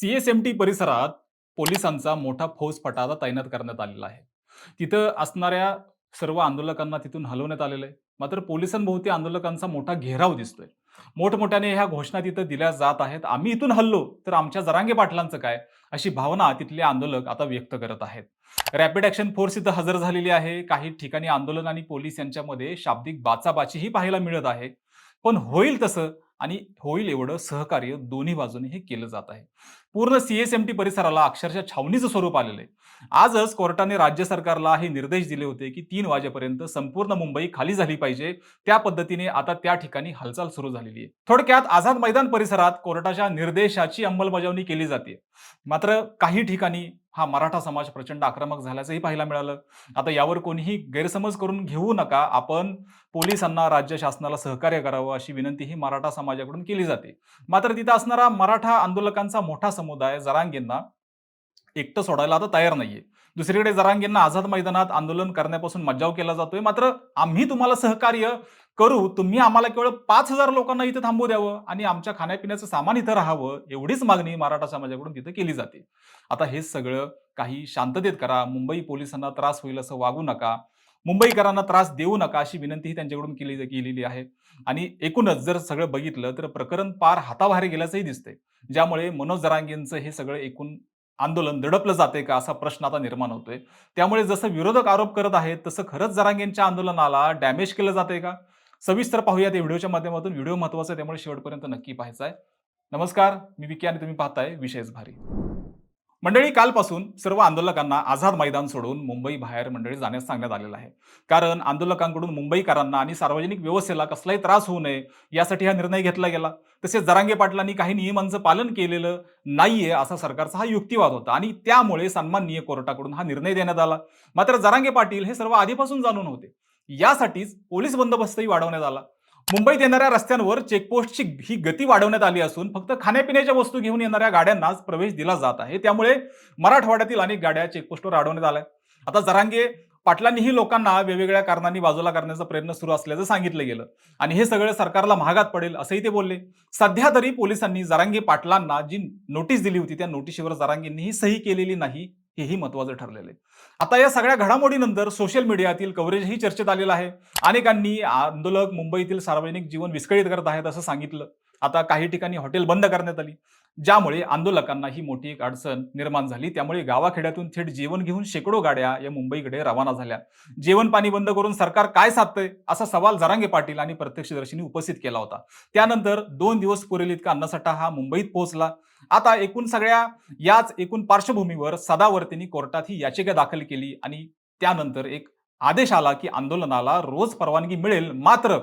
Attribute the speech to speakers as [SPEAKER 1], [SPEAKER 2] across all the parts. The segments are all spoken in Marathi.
[SPEAKER 1] सीएसएमटी परिसरात पोलिसांचा मोठा फौजफाटा आता तैनात करण्यात आलेला आहे. तिथं असणाऱ्या सर्व आंदोलकांना तिथून हलवण्यात आलेलं आहे. मात्र पोलिसांभोवती आंदोलकांचा मोठा घेराव दिसतोय. मोठमोठ्याने ह्या घोषणा तिथं दिल्या जात आहेत. आम्ही इथून हललो तर आमच्या जरांगे पाटलांचं काय? अशी भावना तिथले आंदोलक आता व्यक्त करत आहेत. रॅपिड ॲक्शन फोर्स इथं हजर झालेली आहे. काही ठिकाणी आंदोलन आणि पोलीस यांच्यामध्ये शाब्दिक बाचाबाचीही पाहायला मिळत आहे. पण होईल तसं आणि होईल एवढं सहकार्य दोन्ही बाजूने हे केलं जात आहे. पूर्ण सीएसएमटी परिसराला अक्षरशः छावणीचं स्वरूप आलेलं आहे. आजच कोर्टाने राज्य सरकारला हे निर्देश दिले होते, की तीन वाजेपर्यंत संपूर्ण मुंबई खाली झाली पाहिजे. त्या पद्धतीने आता त्या ठिकाणी हालचाल सुरू झालेली आहे. थोडक्यात आझाद मैदान परिसरात कोर्टाच्या निर्देशाची अंमलबजावणी केली जाते. मात्र काही ठिकाणी हा मराठा समाज प्रचंड आक्रमक झाल्याचंही पाहायला मिळालं. आता यावर कोणीही गैरसमज करून घेऊ नका. आपण पोलिसांना, राज्य शासनाला सहकार्य करावं अशी विनंती ही मराठा समाजाकडून केली जाते. मात्र तिथं असणारा मराठा आंदोलकांचा मोठा समुदाय जरांगींना एकटं सोडायला आता तयार नाहीये. दुसरीकडे जरांगेंना आझाद मैदानात आंदोलन करण्यापासून मज्जाव केला जातोय. मात्र आम्ही तुम्हाला सहकार्य करू. तुम्ही आम्हाला केवळ पाच हजार लोकांना इथं थांबू द्यावं आणि आमच्या खाण्यापिण्याचं सामान इथं राहावं एवढीच मागणी मराठा समाजाकडून तिथं केली जाते. आता हे सगळं काही शांततेत करा. मुंबई पोलिसांना त्रास होईल असं वागू नका. मुंबईकरांना त्रास देऊ नका अशी विनंतीही त्यांच्याकडून केली गेलेली आहे. आणि एकूणच जर सगळं बघितलं तर प्रकरण पार हाताबाहेर गेल्याचंही दिसतंय. ज्यामुळे मनोज जरांगेंचं हे सगळं एकूण आंदोलन दडपलं जाते का असा प्रश्न आता निर्माण होतोय. त्यामुळे जसं विरोधक आरोप करत आहेत तसं खरंच जरांगेंच्या आंदोलनाला डॅमेज केलं जातंय का? सविस्तर पाहूया या व्हिडिओच्या माध्यमातून. व्हिडिओ महत्त्वाचा आहे त्यामुळे शेवटपर्यंत नक्की पाहायचा आहे. नमस्कार, मी विकी आणि तुम्ही पाहताय विशेष भारी. मंडळी कालपासून सर्व आंदोलकांना आझाद मैदान सोडून मुंबई बाहेर मंडळी जाण्यास सांगण्यात आलेलं आहे. कारण आंदोलकांकडून मुंबईकरांना आणि सार्वजनिक व्यवस्थेला कसलाही त्रास होऊ नये यासाठी हा निर्णय घेतला गेला. तसेच जरांगे पाटलांनी काही नियमांचं पालन केलेलं नाहीये असा सरकारचा हा युक्तिवाद होता आणि त्यामुळे सन्माननीय कोर्टाकडून हा निर्णय देण्यात आला. मात्र जरांगे पाटील हे सर्व आधीपासून जाणून होते. यासाठीच पोलीस बंदोबस्तही वाढवण्यात आला. मुंबईत येणाऱ्या रस्त्यांवर चेकपोस्टची ही गती वाढवण्यात आली असून फक्त खाण्यापिण्याच्या वस्तू घेऊन येणाऱ्या गाड्यांनाच प्रवेश दिला जात आहे. त्यामुळे मराठवाड्यातील अनेक गाड्या चेकपोस्टवर अडवण्यात आल्या. आता जरांगे पाटलांनीही लोकांना वेगवेगळ्या कारणांनी बाजूला करण्याचा प्रयत्न सुरू असल्याचं सांगितलं गेलं आणि हे सगळं सरकारला महागात पडेल असंही ते बोलले. सध्या तरी पोलिसांनी जरांगे पाटलांना जी नोटीस दिली होती त्या नोटीशीवर जरांगेंनीही सही केलेली नाही हेही महत्वाचं ठरलेलं आहे. आता या सगळ्या घडामोडीनंतर सोशल मीडियातील कव्हरेजही चर्चेत आलेलं आहे. अनेकांनी आंदोलक मुंबईतील सार्वजनिक जीवन विस्कळीत करत आहेत असं सांगितलं. आता काही ठिकाणी हॉटेल बंद करण्यात आली. ज्यामुळे आंदोलकांना ही मोठी एक अडचण निर्माण झाली. त्यामुळे गावाखेड्यातून थेट जेवण घेऊन शेकडो गाड्या या मुंबईकडे रवाना झाल्या. जेवण पाणी बंद करून सरकार काय साधतंय असा सवाल जरांगे पाटील आणि प्रत्यक्षदर्शींनी उपस्थित केला होता. त्यानंतर दोन दिवस पुरेल इतका अन्नसाठा हा मुंबईत पोहोचला. आता एकूण सगळ्या याच एकूण पार्श्वभूमीवर सदावर्तींनी कोर्टात ही याचिका दाखल केली आणि त्यानंतर एक आदेश आला की आंदोलनाला रोज परवानगी मिळेल. मात्र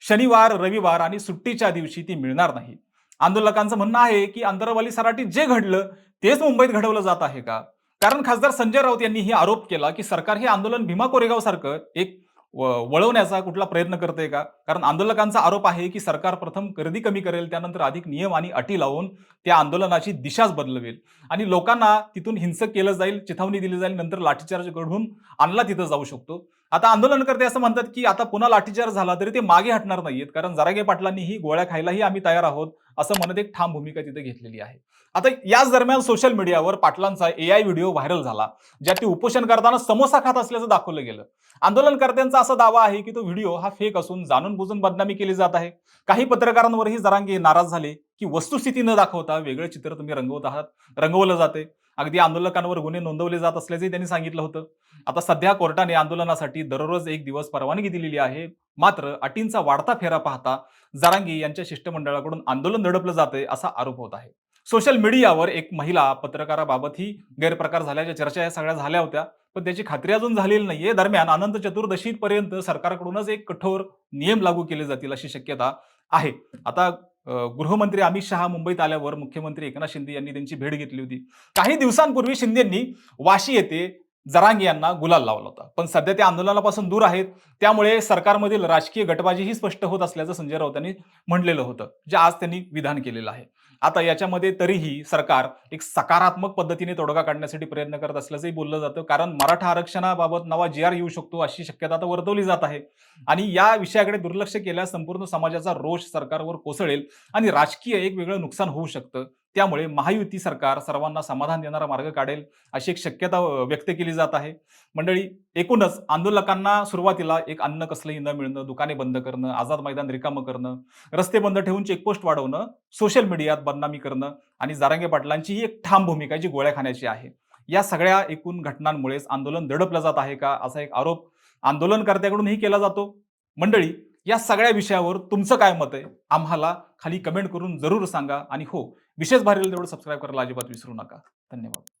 [SPEAKER 1] शनिवार, रविवार आणि सुट्टीच्या दिवशी ती मिळणार नाही. आंदोलकांचं म्हणणं आहे की अंतरवाली सराटीत जे घडलं तेच मुंबईत घडवलं जात आहे का? कारण खासदार संजय राऊत यांनी ही आरोप केला की सरकार हे आंदोलन भीमा कोरेगाव सारखं एक वळवण्याचा कुठला प्रयत्न करते का? कारण आंदोलकांचा आरोप आहे की सरकार प्रथम गर्दी कमी करेल त्यानंतर अधिक नियम आणि अटी लावून त्या आंदोलनाची दिशाच बदलवेल आणि लोकांना तिथून हिंसक केलं जाईल, चिथावणी दिली जाईल, नंतर लाठीचार्ज घडवून आणला तिथं जाऊ शकतो. आता आंदोलनकर्ते असं म्हणतात की आता पुन्हा लाठीचार झाला तरी ते मागे हटणार नाहीयेत कारण जरांगे पाटलांनीही गोळ्या खायलाही आम्ही तयार आहोत असं म्हणत एक ठाम भूमिका तिथे घेतलेली आहे. आता याच दरम्यान सोशल मीडियावर पाटलांचा एआय व्हिडिओ व्हायरल झाला. ज्यात ते उपोषण करताना समोसा खात असल्याचं दाखवलं गेलं. आंदोलनकर्त्यांचा असा दावा आहे की तो व्हिडिओ हा फेक असून जाणून बुजून बदनामी केली जात आहे. काही पत्रकारांवरही जरांगे नाराज झाले की वस्तुस्थिती न दाखवता वेगळं चित्र तुम्ही रंगवत आहात, रंगवलं जाते अगदी आंदोलकांवर गुन्हे नोंदवले जात असल्याचंही त्यांनी सांगितलं होतं. आता सध्या कोर्टाने आंदोलनासाठी दररोज एक दिवस परवानगी दिलेली आहे. मात्र अटींचा वाढता फेरा पाहता जारांगी यांच्या शिष्टमंडळाकडून आंदोलन दडपलं जातंय असा आरोप होत आहे. सोशल मीडियावर एक महिला पत्रकाराबाबतही गैरप्रकार झाल्याच्या चर्चा या सगळ्या झाल्या होत्या. पण त्याची खात्री अजून झालेली नाहीये. दरम्यान अनंत चतुर्दशीपर्यंत सरकारकडूनच एक कठोर नियम लागू केले जातील अशी शक्यता आहे. आता गृहमंत्री अमित शहा मुंबईत आल्यावर मुख्यमंत्री एकनाथ शिंदे यांनी त्यांची भेट घेतली होती. काही दिवसांपूर्वी शिंदेंनी वाशी येथे जरांग यांना गुलाल लावला होता. पण सध्या ते आंदोलनापासून दूर आहेत. त्यामुळे सरकारमधील राजकीय गटबाजीही स्पष्ट होत असल्याचं संजय राऊत यांनी म्हटलेलं होतं. जे आज त्यांनी विधान केलेलं आहे. आता याच्यामध्ये तरीही सरकार एक सकारात्मक पद्धतीने तोडगा काढण्यासाठी प्रयत्न करत असल्याचंही बोललं जातं. कारण मराठा आरक्षणाबाबत नवा जी-आर येऊ शकतो अशी शक्यता आता वर्तवली जात आहे. आणि या विषयाकडे दुर्लक्ष केल्यास संपूर्ण समाजाचा रोष सरकारवर कोसळेल आणि राजकीय एक वेगळं नुकसान होऊ शकतं. त्यामुळे महायुती सरकार सर्वांना समाधान देणारा मार्ग काढेल अशी एक शक्यता व्यक्त केली जात आहे. मंडळी एकूणच आंदोलकांना सुरुवातीला एक अन्न कसलंही न मिळणं दुकाने बंद करणं आझाद मैदान रिकामं करणं रस्ते बंद ठेवून चेकपोस्ट वाढवणं सोशल मीडियात बदनामी करणं आणि जारांगे पाटलांची ही एक ठाम भूमिका आहे जी गोळ्या खाण्याची आहे. या सगळ्या एकूण घटनांमुळेच आंदोलन दडपलं जात आहे का असा एक आरोप आंदोलनकर्त्याकडूनही केला जातो. मंडळी या सगळ्या विषयावर तुमचं काय मत आहे? आम्हाला खाली कमेंट करून जरूर सांगा आणि हो विशेष भारीला तेवढं सबस्क्राईब करायला अजिबात विसरू नका. धन्यवाद.